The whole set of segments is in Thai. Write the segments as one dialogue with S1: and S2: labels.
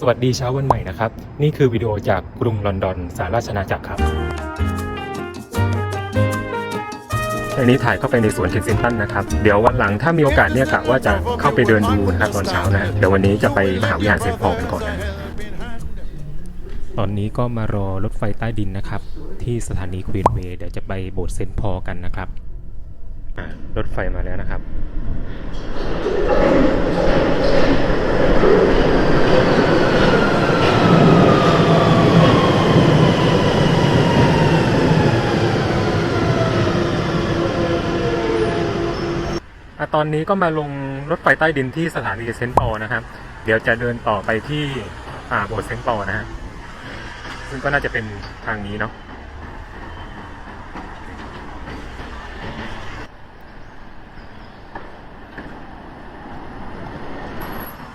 S1: สวัสดีเช้าวันใหม่นะครับ นี่คือวิดีโอจากกรุงลอนดอนสหราชอาณาจักรครับอันนี้ถ่ายเข้าไปในสวนเคนซิงตันนะครับ เดี๋ยววันหลังถ้ามีโอกาสเนี่ยกะว่าจะเข้าไปเดินดูนะครับตอนเช้านะเดี๋ยววันนี้จะไปมหาวิทยาลัยเซนต์พอลกันก่อนนะ ตอนนี้ก็มารอรถไฟใต้ดินนะครับ ที่สถานีควีนเวย์เดี๋ยวจะไปโบสถ์เซนต์พอลกันนะครับอะรถไฟมาแล้วนะครับ ตอนนี้ก็มาลงรถไฟใต้ดินที่สถานีเซนต์ปอลนะครับ เดี๋ยวจะเดินต่อไปที่อ่าโบสถ์เซนต์ปอลนะฮะซึ่งก็น่าจะเป็นทางนี้เนาะ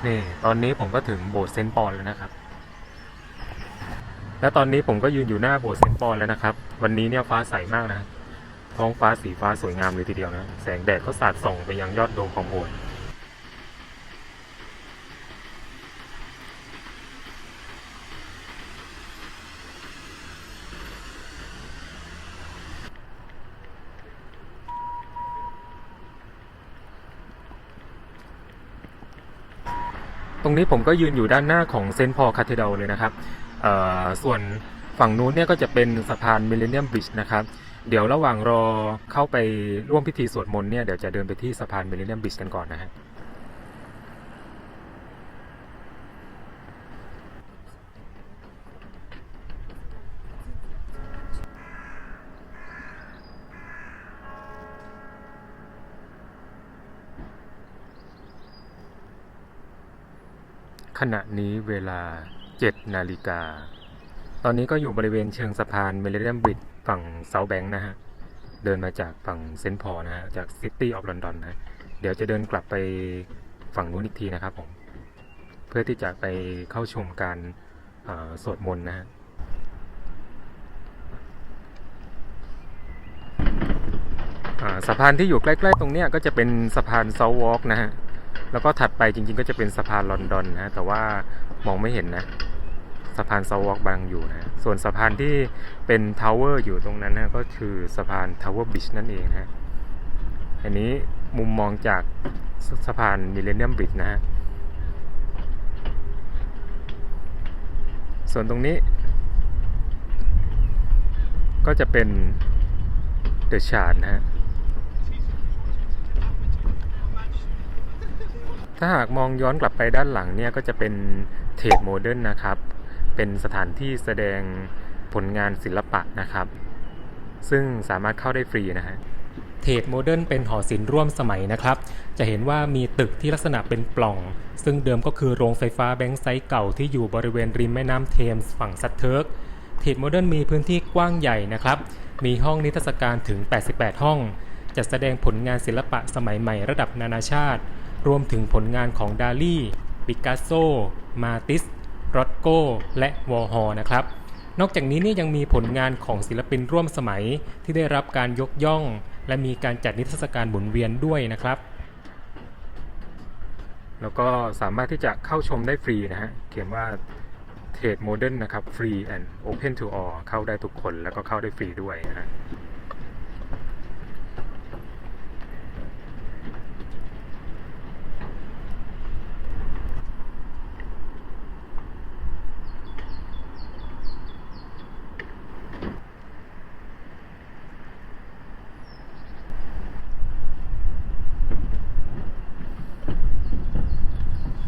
S1: นี่ตอนนี้ผมก็ถึงโบสถ์เซนต์ปอลแล้วนะครับ และตอนนี้ผมก็ยืนอยู่หน้าโบสถ์เซนต์ปอลแล้วนะครับ วันนี้เนี่ยฟ้าใสมากนะครับ ท้องฟ้าสีฟ้าสวยงามเลยทีเดียวนะ แสงแดดก็สาดส่องไปยังยอดโดมของโบสถ์ตรงนี้ผมก็ยืนอยู่ด้านหน้าของเซนต์พอลคาเทดลเลยนะครับส่วน ฝั่งนู้นเนี่ยก็จะเป็นสะพานมิเลเนียมบริดจ์นะครับ เดี๋ยวระหว่างรอเข้าไปร่วมพิธีสวดมนต์เนี่ยเดี๋ยวจะเดินไปที่สะพานมิเลเนียมบริดจ์กันก่อนนะฮะขณะนี้เวลา 7 นาฬิกา ตอนนี้ก็อยู่บริเวณเชิงสะพานเมริเดียมบริดฝั่งเซาแบงค์นะฮะ เดินมาจากฝั่งเซนต์พอนะฮะ จากซิตี้ออฟลอนดอนนะ เดี๋ยวจะเดินกลับไปฝั่งนู้นอีกทีนะครับผม เพื่อที่จะไปเข้าชมการสวดมนต์นะฮะสะพานที่อยู่ใกล้ ๆ ตรงเนี้ยก็จะเป็นสะพานเซาวอล์กนะฮะ แล้วก็ถัดไปจริงๆ ก็จะเป็นสะพานลอนดอนนะแต่ว่ามองไม่เห็นนะ สะพานเซวอล์กบางอยู่นะส่วนสะพานที่เป็นทาวเวอร์อยู่ตรงนั้นนะก็คือสะพานทาวเวอร์บิชนั่นเองนะอันนี้มุมมองจากสสะพานมิเลเนียมบริดจ์นะฮะส่วนตรงนี้ ก็จะเป็นเดอะชาร์ดนะฮะถ้าหากมองย้อนกลับไปด้านหลังเนี่ยก็จะเป็นเทรดโมเดิร์นนะครับ เป็นสถานที่แสดงผลงานศิลปะนะครับ ซึ่งสามารถเข้าได้ฟรีนะฮะเทดโมเดิร์นเป็นหอศิลป์ร่วมสมัยนะครับ จะเห็นว่ามีตึกที่ลักษณะเป็นปล่อง ซึ่งเดิมก็คือโรงไฟฟ้าแบงค์ไซต์เก่าที่อยู่บริเวณริมแม่น้ำเทมส์ฝั่งซัตเทิร์กเทดโมเดิร์นมีพื้นที่กว้างใหญ่นะครับ มีห้องนิทรรศการถึง 88 ห้อง จัดแสดงผลงานศิลปะสมัยใหม่ระดับนานาชาติ รวมถึงผลงานของดาลีปิกัสโซ มาติส รอตโก้ และวอร์ฮอนะครับ นอกจากนี้เนี่ยยังมีผลงานของศิลปินร่วมสมัยที่ได้รับการยกย่อง และมีการจัดนิทรรศการหมุนเวียนด้วยนะครับ แล้วก็สามารถที่จะเข้าชมได้ฟรีนะฮะเขียนว่าเทรดโมเดิร์นนะครับ free and open to all เข้าได้ทุกคนแล้วก็เข้าได้ฟรีด้วยนะฮะ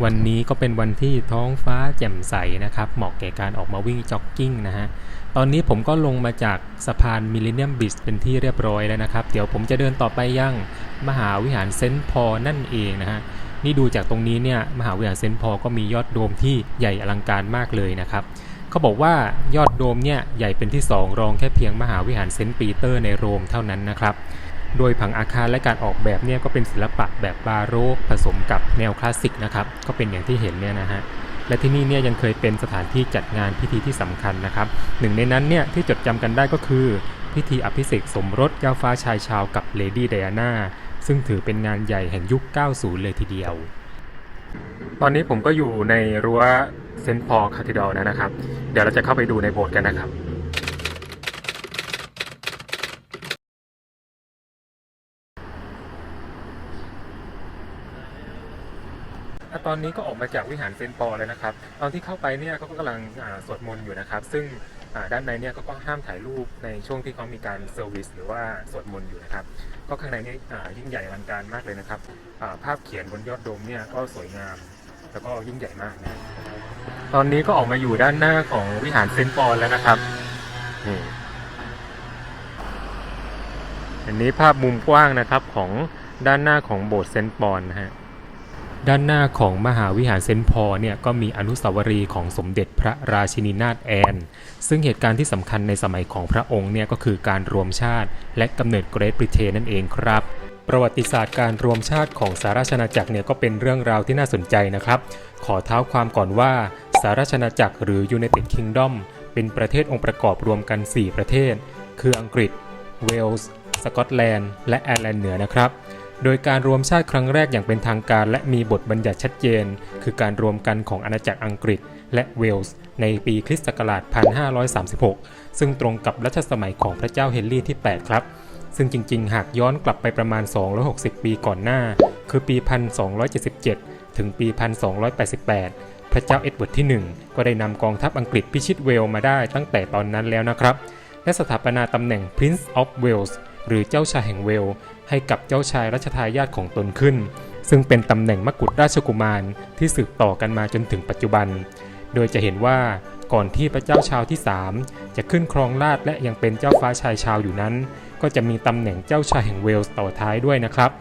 S1: วันนี้ก็เป็นวันที่ท้องฟ้าแจ่มใสนะครับ เหมาะแก่การออกมาวิ่งจ็อกกิ้งนะฮะ ตอนนี้ผมก็ลงมาจากสะพานมิลเลนเนียมบิชเป็นที่เรียบร้อยแล้วนะครับ เดี๋ยวผมจะเดินต่อไปยังมหาวิหารเซนต์พอนั่นเองนะฮะ นี่ดูจากตรงนี้เนี่ยมหาวิหารเซนต์พอก็มียอดโดมที่ใหญ่อลังการมากเลยนะครับเขาบอกว่ายอดโดมเนี่ยใหญ่เป็นที่ 2 รองแค่เพียงมหาวิหารเซนต์ปีเตอร์ในโรมเท่านั้นนะครับ โดยผังอาคารและการออกแบบเนี่ยก็เป็นศิลปะแบบบาโรกผสมกับแนวคลาสสิกนะครับก็เป็นอย่างที่เห็นเนี่ยนะฮะและที่นี่เนี่ยยังเคยเป็นสถานที่จัดงานพิธีที่สำคัญนะครับหนึ่งในนั้นเนี่ยที่จดจำกันได้ก็คือพิธีอภิเษกสมรสเจ้าฟ้าชายชาวกับเลดี้ไดอาน่าซึ่งถือเป็นงานใหญ่แห่งยุค 90 เลยทีเดียว ตอนนี้ผมก็อยู่ในรั้วเซนต์พอลคาทีดอลนะครับ เดี๋ยวเราจะเข้าไปดูในโบสถ์กันนะครับ ตอนนี้ก็ออกมาจากวิหารเซนปอลแล้วนะครับ ตอนที่เข้าไปเนี่ยเขาก็กำลังสวดมนต์อยู่นะครับ ซึ่งด้านในเนี่ยก็ห้ามถ่ายรูปในช่วงที่เขามีการเซอร์วิสหรือว่าสวดมนต์อยู่นะครับ ก็ข้างในนี่ยิ่งใหญ่อลังการมากเลยนะครับ ภาพเขียนบนยอดโดมเนี่ยก็สวยงาม แล้วก็ยิ่งใหญ่มากนะตอนนี้ก็ออกมาอยู่ด้านหน้าของวิหารเซนปอลแล้วนะครับนี่อันนี้ภาพมุมกว้างนะครับของด้านหน้าของโบสถ์เซนปอลนะฮะ ด้านหน้าของมหาวิหารเซนต์พอเนี่ยก็มีอนุสาวรีย์ของสมเด็จพระราชินีนาถแอน ซึ่งเหตุการณ์ที่สำคัญในสมัยของพระองค์เนี่ยก็คือการรวมชาติ และกำเนิดเกรทบริเตนนั่นเองครับ ประวัติศาสตร์การรวมชาติของสาราชอาจักรเนี่ยก็เป็นเรื่องราวที่น่าสนใจนะครับ ขอเท้าความก่อนว่าสาราชอาณาจักรหรือ United Kingdom เป็นประเทศองค์ประกอบรวมกัน 4 ประเทศ คืออังกฤษ เวลส์ สกอตแลนด์ และแอร์แลนด์เหนือนะครับ โดยการรวมชาติครั้งแรกอย่างเป็นทางการ และมีบทบัญญัติชัดเจน คือการรวมกันของอาณาจักรอังกฤษ และเวลส์ ในปีคริสต์ศักราช 1536 ซึ่งตรงกับรัชสมัยของพระเจ้าเฮนรี่ที่ 8 ครับ ซึ่งจริง ๆ หากย้อนกลับไปประมาณ 260 ปีก่อนหน้า คือปี 1277 ถึงปี 1288 พระเจ้าเอ็ดเวิร์ดที่ 1 ก็ได้นำกองทัพอังกฤษพิชิตเวลมาได้ตั้งแต่ตอนนั้นแล้วนะครับ และสถาปนาตำแหน่ง Prince of Wales หรือเจ้าชายแห่งเวล ให้กับเจ้าชายรัชทายาทของตนขึ้น ซึ่งเป็นตำแหน่งมกุฎราชกุมารที่สืบต่อกันมาจนถึงปัจจุบัน โดยจะเห็นว่าก่อนที่พระเจ้าชาวที่ 3 จะขึ้นครองราชและยังเป็นเจ้าฟ้าชายชาวอยู่นั้น ก็จะมีตำแหน่งเจ้าชายแห่งเวลส์ต่อท้ายด้วยนะครับ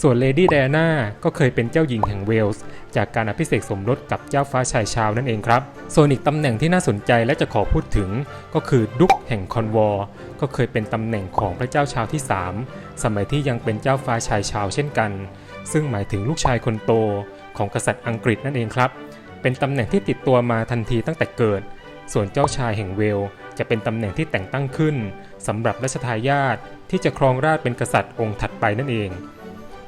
S1: ส่วนเลดี้ไดอาน่าก็เคยเป็นเจ้าหญิงแห่งเวลส์ จากการอภิเษกสมรสกับเจ้าฟ้าชายชาวนั่นเองครับ ส่วนอีกตำแหน่งที่น่าสนใจและจะขอพูดถึง ก็คือดุกแห่งคอนวอร์ก็เคยเป็นตำแหน่งของพระเจ้าชาวที่ 3 สมัยที่ยังเป็นเจ้าฟ้าชายชาวเช่นกัน ซึ่งหมายถึงลูกชายคนโตของกษัตริย์อังกฤษนั่นเองครับ เป็นตำแหน่งที่ติดตัวมาทันทีตั้งแต่เกิด ส่วนเจ้าชายแห่งเวลจะเป็นตำแหน่งที่แต่งตั้งขึ้นสำหรับรัชทายาทที่จะครองราชเป็นกษัตริย์องค์ถัดไปนั่นเอง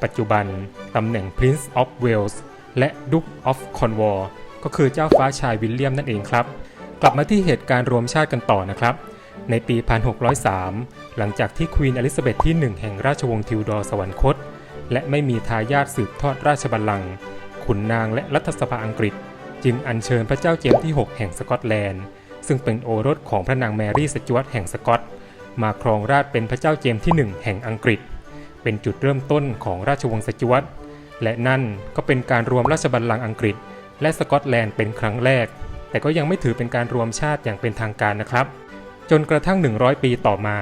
S1: ปัจจุบันตำแหน่ง Prince of Wales และ Duke of Cornwall ก็คือเจ้าฟ้าชายวิลเลียมนั่นเองครับ กลับมาที่เหตุการณ์รวมชาติกันต่อนะครับ ในปี 1603 หลังจากที่ควีนอลิซาเบธที่ 1 แห่งราชวงศ์ทิวดอร์สวรรคต และไม่มีทายาทสืบทอดราชบัลลังก์ขุนนางและรัฐสภาอังกฤษ จึงอัญเชิญพระเจ้าเจมส์ที่ 6 แห่งสกอตแลนด์ ซึ่งเป็นโอรสของพระนางแมรี่สจวตแห่งสกอต มาครองราชเป็นพระเจ้าเจมส์ที่ 1 แห่งอังกฤษ เป็นจุดเริ่มต้นของราชวงศ์สจวตและนั่นก็เป็นการรวมราชบัลลังก์อังกฤษ และสกอตแลนด์เป็นครั้งแรก แต่ก็ยังไม่ถือเป็นการรวมชาติอย่างเป็นทางการนะครับ จนกระทั่ง 100 ปีต่อมา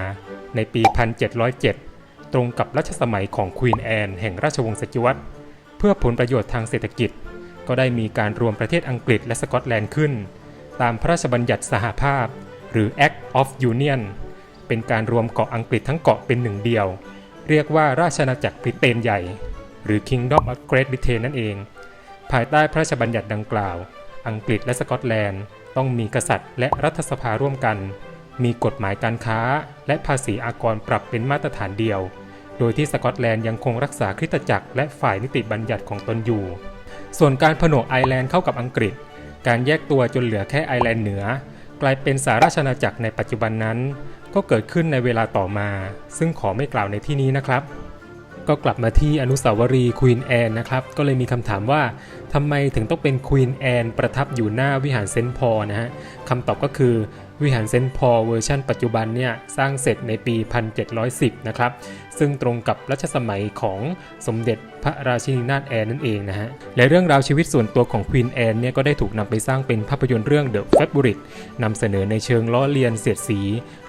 S1: ในปี 1707 ตรงกับรัชสมัยของควีนแอนแห่งราชวงศ์สจวตเพื่อผลประโยชน์ทางเศรษฐกิจ ก็ได้มีการรวมประเทศอังกฤษและสกอตแลนด์ขึ้น ตามพระราชบัญญัติสหภาพ หรือ Act of Union เป็นการรวมเกาะอังกฤษทั้งเกาะเป็นหนึ่งเดียว เรียกว่าราชอาณาจักรบริเตนใหญ่ หรือ Kingdom of Great Britain นั่นเอง ภายใต้พระราชบัญญัติดังกล่าว อังกฤษและสกอตแลนด์ต้องมีกษัตริย์และรัฐสภาร่วมกัน มีกฎหมายการค้า และภาษีอากรปรับเป็นมาตรฐานเดียว โดยที่สกอตแลนด์ยังคงรักษาคริสตจักรและฝ่ายนิติบัญญัติของตนอยู่ ส่วนการผนวกไอร์แลนด์เข้ากับอังกฤษ การแยกตัวจนเหลือแค่ไอร์แลนด์เหนือ กลายเป็นสาราชอาณาจักรในปัจจุบันนั้น ก็เกิดขึ้นในเวลาต่อมา ซึ่งขอไม่กล่าวในที่นี้นะครับ ก็กลับมาที่อนุสาวรีย์ควีนแอนนะครับ ก็เลยมีคำถามว่าทำไมถึงต้องเป็นควีนแอนประทับอยู่หน้าวิหารเซนต์พอลนะฮะคำตอบก็คือวิหารเซนต์พอลเวอร์ชันปัจจุบันเนี่ยสร้างเสร็จในปี 1710 นะครับ ซึ่งตรงกับรัชสมัยของสมเด็จพระราชินีนาถแอนนั่นเองนะฮะ และเรื่องราวชีวิตส่วนตัวของควีนแอนเนี่ยก็ได้ถูกนำไปสร้างเป็นภาพยนตร์เรื่อง The Favorite นำเสนอในเชิงล้อเลียนเสียดสี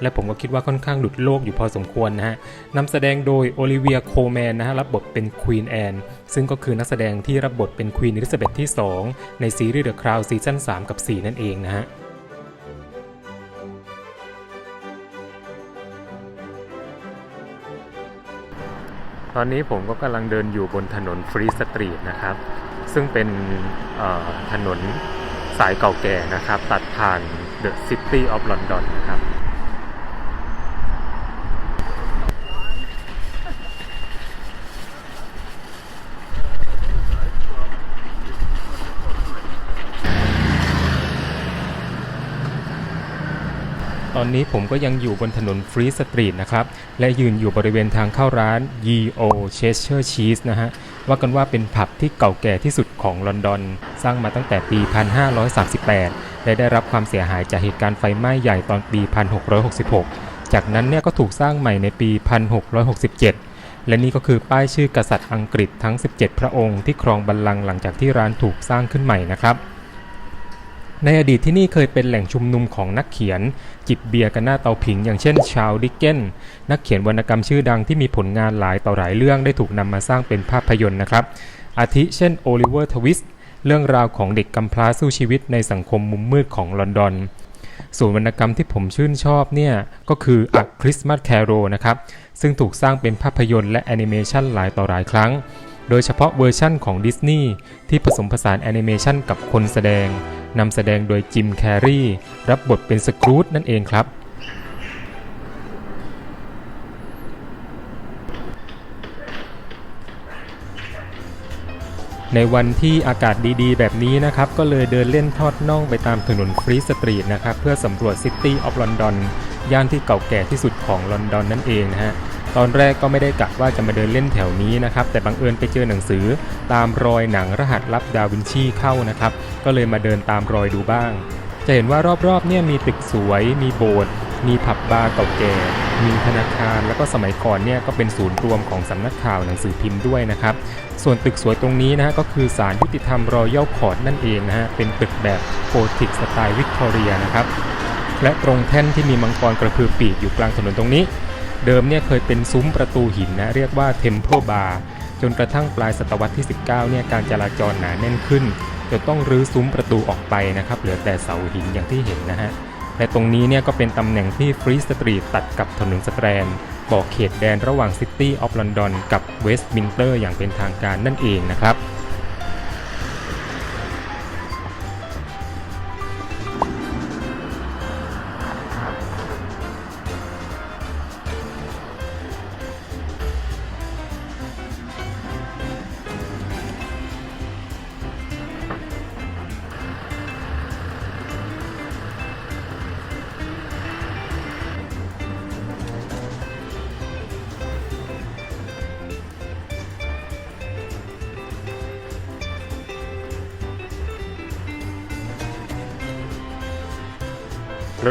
S1: และผมก็คิดว่าค่อนข้างหลุดโลกอยู่พอสมควรนะฮะนำแสดงโดยโอลิเวียโคแมนนะฮะรับบทเป็นควีนแอนซึ่งก็คือนักแสดงที่รับบทเป็นควีนอลิซาเบธที่ 2 ในซีรีส์ The Crown ซีซั่น3 กับ 4 นั่นเองนะฮะ ตอนนี้ผมก็กำลังเดินอยู่บนถนนฟรีสตรีทนะครับ ซึ่งเป็นถนนสายเก่าแก่นะครับ ตัดผ่านเดอะซิตี้ออฟลอนดอนนะครับ อนนี้ผมก็ยังอยู่บนถนนฟรีสตรีทนะครับ และยืนอยู่บริเวณทางเข้าร้าน Yeo Cheshire Cheese นะฮะ ว่ากันว่าเป็นผับที่เก่าแก่ที่สุดของลอนดอน สร้างมาตั้งแต่ปี 1538 และได้รับความเสียหายจากเหตุการณ์ไฟไหม้ใหญ่ตอนปี 1666 จากนั้นเนี่ยก็ถูกสร้างใหม่ในปี 1667และนี่ก็คือป้ายชื่อกษัตริย์อังกฤษทั้ง 17 พระองค์ที่ครองบัลลังก์หลังจากที่ร้านถูกสร้างขึ้นใหม่นะครับ ในอดีตที่นี่เคยเป็นแหล่งชุมนุมของนักเขียน จิบเบียร์กันหน้าเตาผิง อย่างเช่นชาลดิกเกนนักเขียนวรรณกรรมชื่อดังที่มีผลงานหลายต่อหลายเรื่องได้ถูกนำมาสร้างเป็นภาพยนตร์นะครับ อาทิเช่นโอลิเวอร์ทวิสเรื่องราวของเด็กกำพร้าสู้ชีวิตในสังคมมุมมืดของลอนดอนส่วนวรรณกรรมที่ผมชื่นชอบเนี่ย ก็คือ A Christmas Carol นะครับ ซึ่งถูกสร้างเป็นภาพยนตร์และแอนิเมชันหลายต่อหลายครั้ง โดยเฉพาะเวอร์ชั่นของดิสนีย์ที่ผสมผสานแอนิเมชันกับคนแสดง นำแสดงโดยจิมแคร์รีรับบทเป็นสกรูตนั่นเองครับ ในวันที่อากาศดีๆ แบบนี้นะครับ ก็เลยเดินเล่นทอดน่องไปตามถนนฟรีสตรีทนะครับ เพื่อสำรวจซิตี้ออฟลอนดอนย่านที่เก่าแก่ที่สุดของลอนดอนนั่นเองนะฮะ ตอนแรกก็ไม่ได้กะว่าจะมาเดินเล่นแถวนี้นะครับ แต่บังเอิญไปเจอหนังสือ ตามรอยหนังรหัสลับดาวินชีเข้านะครับ ก็เลยมาเดินตามรอยดูบ้าง จะเห็นว่ารอบๆเนี่ยมีตึกสวย มีโบสถ์ มีผับบาร์เก่าแก่ มีธนาคาร แล้วก็สมัยก่อนเนี่ยก็เป็นศูนย์รวมของสำนักข่าวหนังสือพิมพ์ด้วยนะครับ ส่วนตึกสวยตรงนี้นะฮะก็คือศาลยุติธรรมรอยัลคอร์ดนั่นเองนะฮะ เป็นตึกแบบโกธิกสไตล์วิกตอเรียนะครับ และตรงแท่นที่มีมังกรกระพือปีกอยู่กลางถนนตรงนี้ เดิมเนี่ยเคยเป็นซุ้มประตูหินนะ เรียกว่า Temple Bar จนกระทั่งปลายศตวรรษที่ 19 เนี่ยการจราจรหนาแน่นขึ้นจนต้องรื้อซุ้มประตูออกไปนะครับ เหลือแต่เสาหินอย่างที่เห็นนะฮะและตรงนี้เนี่ยก็เป็นตำแหน่งที่ฟรีสตรีทตัดกับถนนสแตรนบอกเขตแดนระหว่างซิตี้ออฟลอนดอนกับเวสต์มินเตอร์อย่างเป็นทางการนั่นเองนะครับ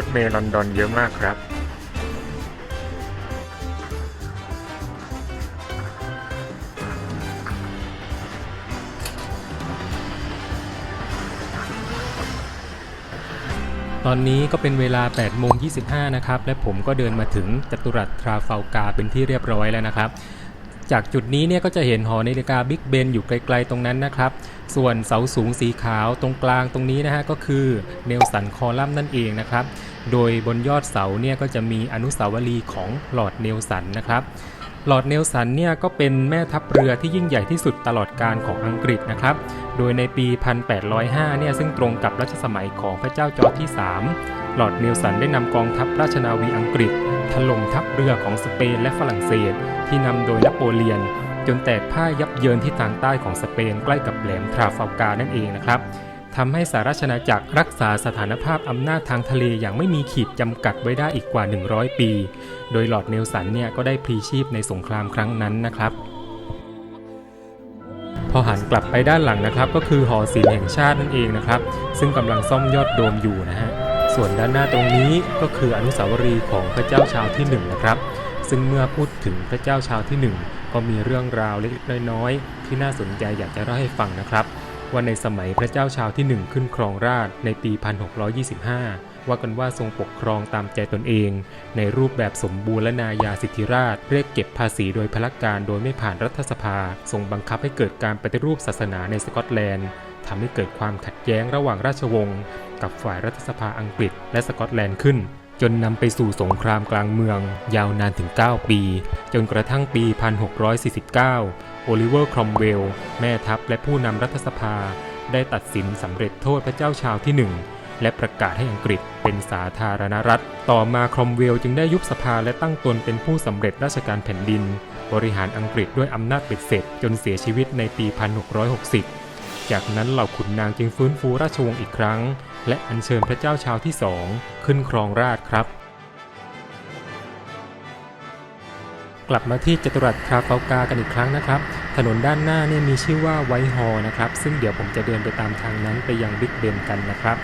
S1: ถเมล์ลอนดอนเยอะมากครับ ตอนนี้ก็เป็นเวลา8โมง25 นะครับ และผมก็เดินมาถึงจัตุรัสทราฟัลการ์เป็นที่เรียบร้อยแล้วนะครับจากจุดนี้เนี่ยก็จะเห็นหอนาฬิกาบิ๊กเบนอยู่ไกลๆตรงนั้นนะครับ ส่วนเสาสูงสีขาวตรงกลางตรงนี้นะฮะก็คือเนลสันคอลัมน์นั่นเองนะครับ โดยบนยอดเสาเนี่ยก็จะมีอนุสาวรีย์ของหลอดเนลสันนะครับ หลอดเนลสันเนี่ยก็เป็นแม่ทัพเรือที่ยิ่งใหญ่ที่สุดตลอดการของอังกฤษนะครับ โดยในปี 1805 เนี่ยซึ่งตรงกับรัชสมัยของพระเจ้าจอร์จที่3ลอดเนลสันได้นำกองทัพราชนาวีอังกฤษ ถล่มทัพเรือของสเปนและฝรั่งเศส ที่นำโดยนโปเลียน จนแตกพ่ายยับเยินที่ทางใต้ของสเปนใกล้กับแหลมทราฟัลการ์นั่นเองนะครับ ทำให้สหราชอาจักรรักษาสถานภาพอำนาจทางทะเลอย่างไม่มีขีดจำกัดไว้ได้อีกกว่า 100 ปี โดยหลอดเนลสันเนี่ยก็ได้พลีชีพในสงครามครั้งนั้นนะครับ พอหันกลับไปด้านหลังนะครับ ก็คือหอศิลป์แห่งชาตินั่นเองนะครับ ซึ่งกำลังซ่อมยอดโดมอยู่นะฮะ ส่วนด้านหน้าตรงนี้ก็คืออนุสาวรีย์ของพระเจ้าชาวที่หนึ่งนะครับ ซึ่งเมื่อพูดถึงพระเจ้าชาวที่หนึ่งก็มีเรื่องราวเล็กๆน้อยๆที่น่าสนใจอยากจะเล่าให้ฟังนะครับ ว่าในสมัยพระเจ้าชาวที่หนึ่งขึ้นครองราชในปี 1625 ว่ากันว่าทรงปกครองตามใจตนเอง ในรูปแบบสมบูรณาญาสิทธิราชเรียกเก็บภาษีโดยพละการโดยไม่ผ่านรัฐสภาทรงบังคับให้เกิดการปฏิรูปศาสนาในสกอตแลนด์ทำให้เกิดความขัดแย้งระหว่างราชวงศ์กับฝ่ายรัฐสภาอังกฤษ และสกอตแลนด์ขึ้นจนนำไปสู่สงครามกลางเมือง ยาวนานถึง 9 ปี จนกระทั่งปี 1649 โอลิเวอร์ครอมเวล แม่ทัพและผู้นำรัฐสภา ได้ตัดสินสำเร็จโทษพระเจ้าชาวที่หนึ่งและประกาศให้อังกฤษเป็นสาธารณรัฐ ต่อมาครอมเวลจึงได้ยุบสภาและตั้งตนเป็นผู้สำเร็จราชการแผ่นดิน บริหารอังกฤษด้วยอำนาจเป็ดเสร็จ จนเสียชีวิตในปี 1660 จากนั้นเหล่าขุนนางจึงฟื้นฟูราชวงศ์อีกครั้ง และอัญเชิญพระเจ้าชาวที่สองขึ้นครองราชครับ กลับมาที่จัตุรัสคราฟัลกากันอีกครั้งนะครับ ถนนด้านหน้าเนี่ยมีชื่อว่าไวท์ฮอลล์นะครับ ซึ่งเดี๋ยวผมจะเดินไปตามทางนั้นไปยังบิ๊กเบนกันนะครับ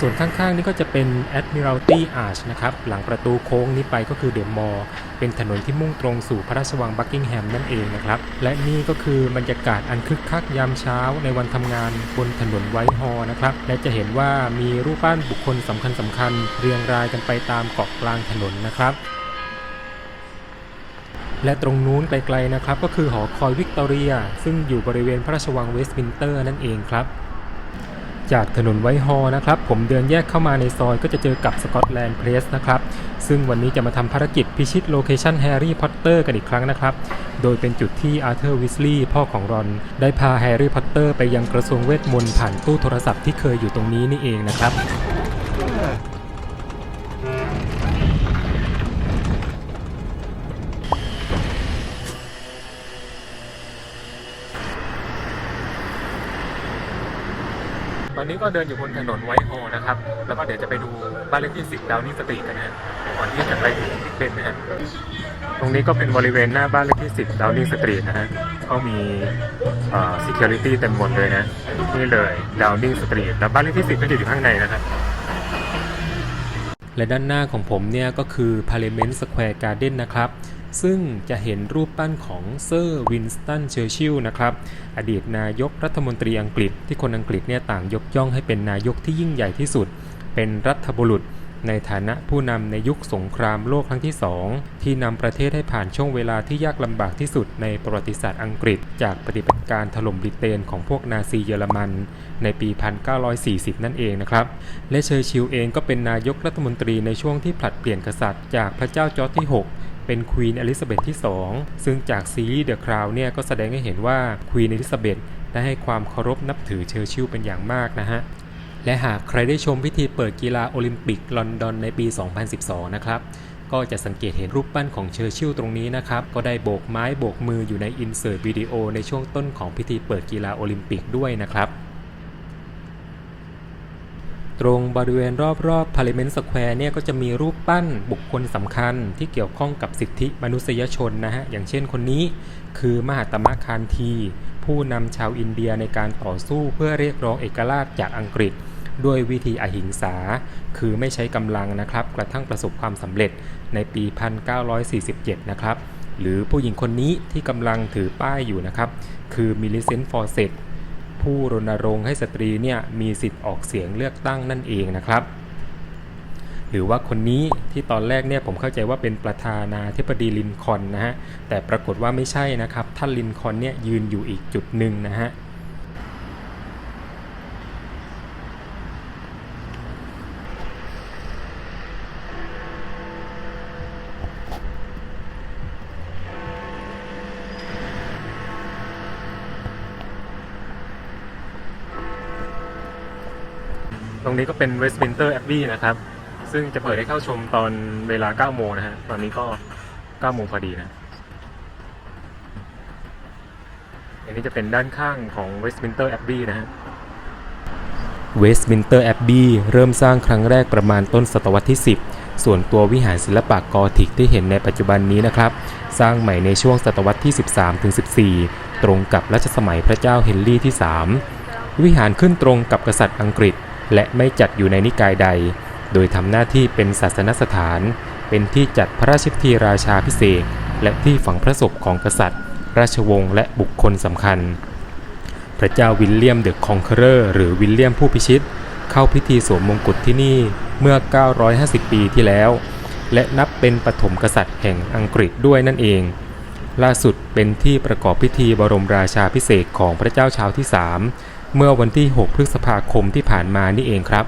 S1: ส่วนข้างๆนี่ก็จะเป็น Admiralty Arch นะครับ หลังประตูโค้งนี้ไปก็คือเดอะมอลล์เป็นถนนที่มุ่งตรงสู่พระราชวังบักกิงแฮมนั่นเองนะครับ และนี่ก็คือบรรยากาศอันคึกคักยามเช้าในวันทำงานบนถนนไวท์ฮอลล์นะครับ และจะเห็นว่ามีรูปปั้นบุคคลสำคัญสำคัญๆเรียงรายกันไปตามเกาะกลางถนนนะครับ และตรงนู้นไกลๆนะครับ ก็คือหอคอยวิกตอเรีย ซึ่งอยู่บริเวณพระราชวังเวสต์มินเตอร์นั่นเองครับ จากถนนไวท์ฮอลล์นะครับ ผมเดินแยกเข้ามาในซอยก็จะเจอกับสกอตแลนด์เพรสนะครับ ซึ่งวันนี้จะมาทำภารกิจพิชิตโลเคชันแฮร์รี่พอตเตอร์กันอีกครั้งนะครับ โดยเป็นจุดที่อาร์เธอร์วิสลีย์พ่อของรอน ได้พาแฮร์รี่พอตเตอร์ไปยังกระทรวงเวทมนต์ผ่านตู้โทรศัพท์ที่เคยอยู่ตรงนี้นี่เองนะครับ นี้ก็เดินอยู่บนถนนไวท์ฮนะครับ แล้วก็เดี๋ยวจะไปดูบ้านเลขที่10ดาวนิ่งสตรีทกันนะฮะก่อนที่จะไปถึงบิ๊กเบนนะฮะตรงนี้ก็เป็นบริเวณหน้าบ้านเลขที่10ดาวนิ่งสตรีทนะฮะก็มีเอ่อ security เต็มหมดเลยนะนี่เลยดาวนิ่งสตรีทแล้วบ้านเลขที่10ก็จะอยู่ข้างในนะครับและด้านหน้าของผมเนี่ยก็คือ Parliament Square Garden นะครับ ซึ่งจะเห็นรูปปั้นของเซอร์วินสตันเชอร์ชิลนะครับ อดีตนายกรัฐมนตรีอังกฤษ ที่คนอังกฤษเนี่ยต่างยกย่องให้เป็นนายกที่ยิ่งใหญ่ที่สุด เป็นรัฐบุรุษในฐานะผู้นำในยุคสงครามโลกครั้งที่ 2 ที่นำประเทศให้ผ่านช่วงเวลาที่ยากลำบากที่สุดในประวัติศาสตร์อังกฤษ จากปฏิบัติการถล่มบริเตนของพวกนาซีเยอรมัน ในปี 1940 นั่นเองนะครับ และเชอร์ชิลเองก็เป็นนายกรัฐมนตรีในช่วงที่ผลัดเปลี่ยนกษัตริย์จากพระเจ้าจอร์จที่ 6 เป็นควีนอลิซาเบธที่ 2 ซึ่งจากซีรีส์เดอะคราวเนี่ยก็แสดงให้เห็นว่าควีนอลิซาเบธได้ให้ความเคารพนับถือเชอร์ชิลเป็นอย่างมากนะฮะ และหากใครได้ชมพิธีเปิดกีฬาโอลิมปิกลอนดอนในปี 2012 นะครับ ก็จะสังเกตเห็นรูปปั้นของเชอร์ชิลตรงนี้นะครับ ก็ได้โบกไม้โบกมืออยู่ในอินเสิร์ตวิดีโอในช่วงต้นของพิธีเปิดกีฬาโอลิมปิกด้วยนะครับ ตรงบริเวณรอบๆ Parliament Square เนี่ยก็จะมีรูปปั้นบุคคลสำคัญที่เกี่ยวข้องกับสิทธิมนุษยชนนะฮะ อย่างเช่นคนนี้คือมหาตมะคานที ผู้นำชาวอินเดียในการต่อสู้เพื่อเรียกร้องเอกราชจากอังกฤษ ด้วยวิธีอหิงสา คือไม่ใช้กำลังนะครับ กระทั่งประสบความสำเร็จในปี 1947 นะครับ หรือผู้หญิงคนนี้ที่กำลังถือป้ายอยู่นะครับ คือมิลิเซนฟอร์เซต ผู้รณรงค์ให้สตรีเนี่ยมีสิทธิ์ออกเสียงเลือกตั้งนั่นเองนะครับ หรือว่าคนนี้ที่ตอนแรกเนี่ยผมเข้าใจว่าเป็นประธานาธิบดีลินคอนนะฮะแต่ปรากฏว่าไม่ใช่นะครับท่านลินคอนเนี่ยยืนอยู่อีกจุดหนึ่งนะฮะ รงนี้ก็เป็น Westminster Abbey นะครับ ซึ่งจะเปิดให้เข้าชมตอนเวลา 9 โมงนะฮะ ตอนนี้ก็ 9 โมงพอดีนะ อันนี้จะเป็นด้านข้างของ Westminster Abbey นะฮะ Westminster Abbey เริ่มสร้างครั้งแรกประมาณต้นศตวรรษที่ 10 ส่วนตัววิหารศิลปะกอธิกที่เห็นในปัจจุบันนี้นะครับ สร้างใหม่ในช่วงศตวรรษที่ 13-14 ตรงกับรัชสมัยพระเจ้าเฮนรี่ที่ 3 วิหารขึ้นตรงกับกษัตริย์อังกฤษ และไม่จัดอยู่ในนิกายใด โดยทำหน้าที่เป็นศาสนสถาน เป็นที่จัดพระราชพิธีราชาพิเศษ และที่ฝังพระศพของกษัตริย์ ราชวงศ์และบุคคลสำคัญ พระเจ้าวิลเลียมเดอะคองเคอร์หรือวิลเลียมผู้พิชิต เข้าพิธีสวมมงกุฎที่นี่เมื่อ 950 ปีที่แล้ว และนับเป็นปฐมกษัตริย์แห่งอังกฤษด้วยนั่นเอง ล่าสุดเป็นที่ประกอบพิธีบรมราชาพิเศษของพระเจ้าชาวที่3 เมื่อวันที่ 6 พฤษภาคมที่ผ่านมานี่เองครับ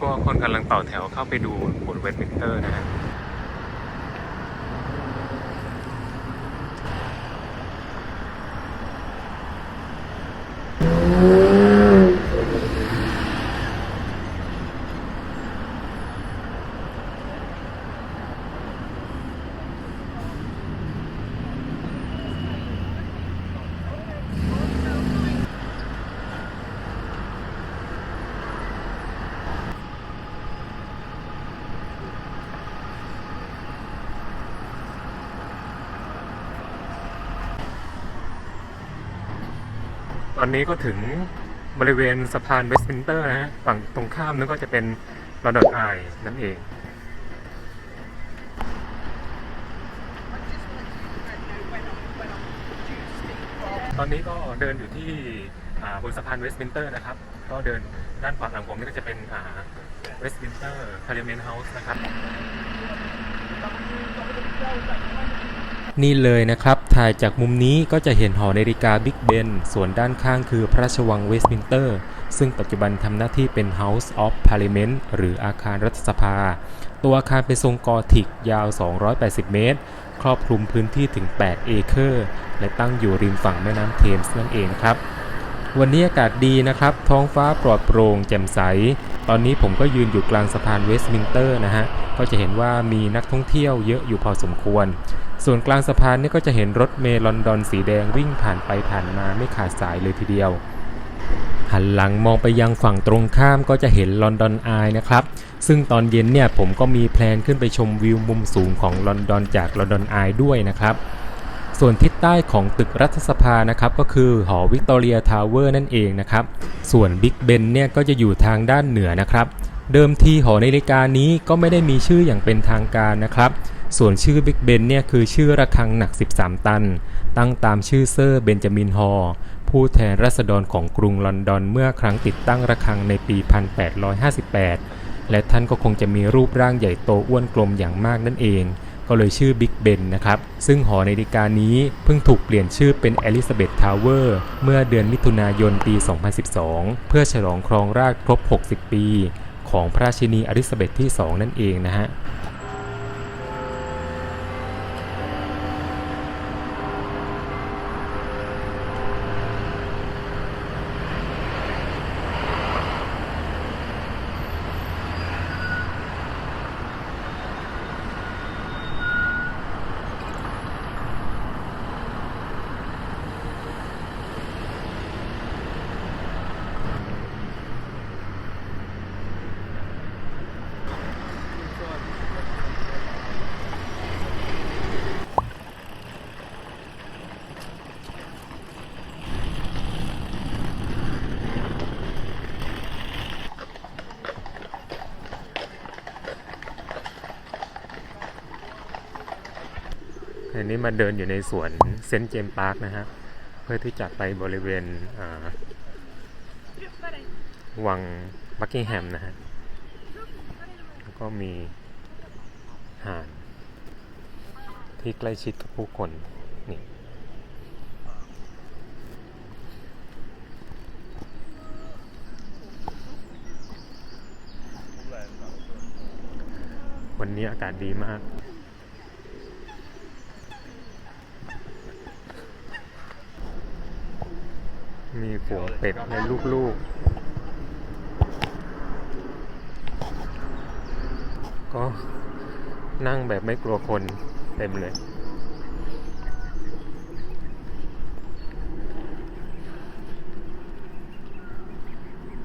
S1: ก็คนกำลังต่อแถวเข้าไปดูบทเวทมินเตอร์นะฮะ อนนี้ก็ถึงบริเวณสะพานเวสต์มินเตอร์นะฮะฝั่งตรงข้ามนั่นก็จะเป็นลอนดอนไอนั่นเอง ตอนนี้ก็เดินอยู่ที่บนสะพานเวสต์มินเตอร์นะครับ ก็เดินด้านขวาหลังผมนี่ก็จะเป็นเวสต์มินเตอร์พาร์ลิเมนต์เฮาส์นะครับ นี่เลยนะครับ ถ่ายจากมุมนี้ก็จะเห็นหอนาฬิกาบิ๊กเบน ส่วนด้านข้างคือพระราชวังเวสต์มินเตอร์ ซึ่งปัจจุบันทำหน้าที่เป็น House of Parliament หรืออาคารรัฐสภา ตัวอาคารเป็นทรงกอธิกยาว 280 เมตร ครอบคลุมพื้นที่ถึง 8 เอเคอร์ และตั้งอยู่ริมฝั่งแม่น้ำเทมส์นั่นเองครับ วันนี้อากาศดีนะครับ ท้องฟ้าปลอดโปร่งแจ่มใส ตอนนี้ผมก็ยืนอยู่กลางสะพานเวสต์มินเตอร์นะฮะ ก็จะเห็นว่ามีนักท่องเที่ยวเยอะอยู่พอสมควร ส่วนกลางสะพานนี่ก็จะเห็นรถเมล์ลอนดอนสีแดงวิ่งผ่านไปผ่านมาไม่ขาดสายเลยทีเดียว หันหลังมองไปยังฝั่งตรงข้ามก็จะเห็นลอนดอนไอนะครับ ซึ่งตอนเย็นเนี่ยผมก็มีแพลนขึ้นไปชมวิวมุมสูงของลอนดอนจากลอนดอนไอด้วยนะครับ ส่วนทิศใต้ของตึกรัฐสภานะครับก็คือหอวิกตอเรียทาวเวอร์นั่นเองนะครับส่วนบิ๊กเบนเนี่ยก็จะอยู่ทางด้านเหนือนะครับเดิมทีหอนาฬิกานี้ก็ไม่ได้มีชื่ออย่างเป็นทางการนะครับ ส่วนชื่อบิ๊กเบนเนี่ยคือชื่อระฆังหนัก 13 ตัน ตั้งตามชื่อเซอร์เบนจามินฮอร์ผู้แทนราษฎรของกรุงลอนดอนเมื่อครั้งติดตั้งระฆังในปี 1858 และท่านก็คงจะมีรูปร่างใหญ่โตอ้วนกลมอย่างมากนั่นเอง ก็เลยชื่อบิ๊กเบนนะครับ ซึ่งหอนาฬิกานี้เพิ่งถูกเปลี่ยนชื่อเป็นเอลิซาเบธทาวเวอร์เมื่อเดือนมิถุนายนปี 2012 เพื่อฉลองครองราชครบ 60 ปี ของพระราชินีอลิซาเบธที่ 2 นั่นเองนะฮะ อันนี้มาเดินอยู่ในสวนเซนต์เจมส์พาร์คนะฮะ เพื่อที่จะไปบริเวณวังบักกิงแฮมนะฮะ แล้วก็มีห่านที่ใกล้ชิดกับผู้คนนี่วันนี้อากาศดีมาก มี ฝูงเป็ดและลูกๆ ก็นั่งแบบไม่กลัวคนเต็มเลย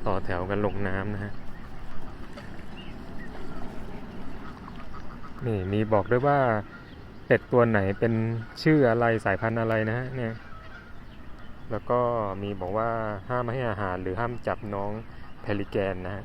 S1: ต่อแถวกันลงน้ำนะฮะ นี่มีบอกด้วยว่าเป็ดตัวไหนเป็นชื่ออะไรสายพันธุ์อะไรนะฮะเนี่ย แล้วก็มีบอกว่าห้ามให้อาหารหรือห้ามจับน้องเพลิแกนนะฮะ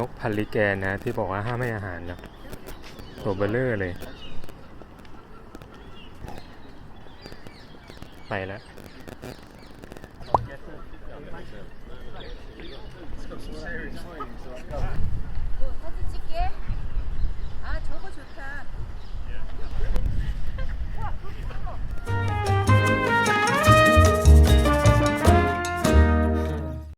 S1: นกพันลิแกนนะ ที่บอกว่าห้ามให้อาหารนะตัวเบลเลอร์เลย ไปแล้ว